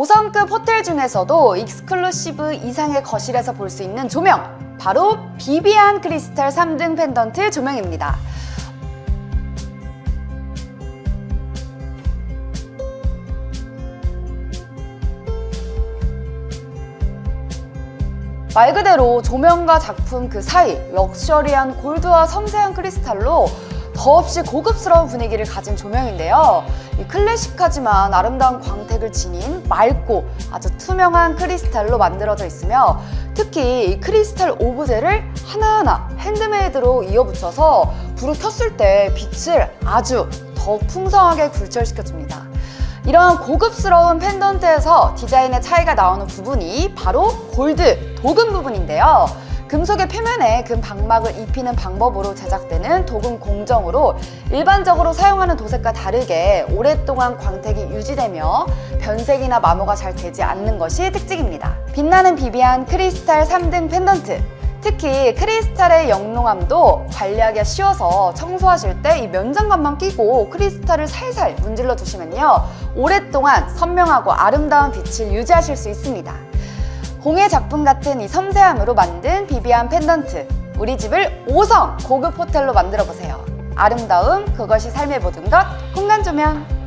5성급 호텔 중에서도 익스클루시브 이상의 거실에서 볼 수 있는 조명 바로 비비안 크리스탈 3등 펜던트 조명입니다. 말 그대로 조명과 작품 그 사이 럭셔리한 골드와 섬세한 크리스탈로 더없이 고급스러운 분위기를 가진 조명인데요. 이 클래식하지만 아름다운 광택을 지닌 맑고 아주 투명한 크리스탈로 만들어져 있으며 특히 이 크리스탈 오브제를 하나하나 핸드메이드로 이어붙여서 불을 켰을 때 빛을 아주 더 풍성하게 굴절시켜줍니다. 이런 고급스러운 펜던트에서 디자인의 차이가 나오는 부분이 바로 골드, 도금 부분인데요. 금속의 표면에 금 방막을 입히는 방법으로 제작되는 도금 공정으로 일반적으로 사용하는 도색과 다르게 오랫동안 광택이 유지되며 변색이나 마모가 잘 되지 않는 것이 특징입니다. 빛나는 비비안 크리스탈 3등 펜던트. 특히 크리스탈의 영롱함도 관리하기가 쉬워서 청소하실 때 이 면장갑만 끼고 크리스탈을 살살 문질러 주시면요. 오랫동안 선명하고 아름다운 빛을 유지하실 수 있습니다. 공예 작품 같은 이 섬세함으로 만든 비비안 펜던트. 우리 집을 5성 고급 호텔로 만들어 보세요. 아름다움, 그것이 삶의 모든 것, 공간 조명.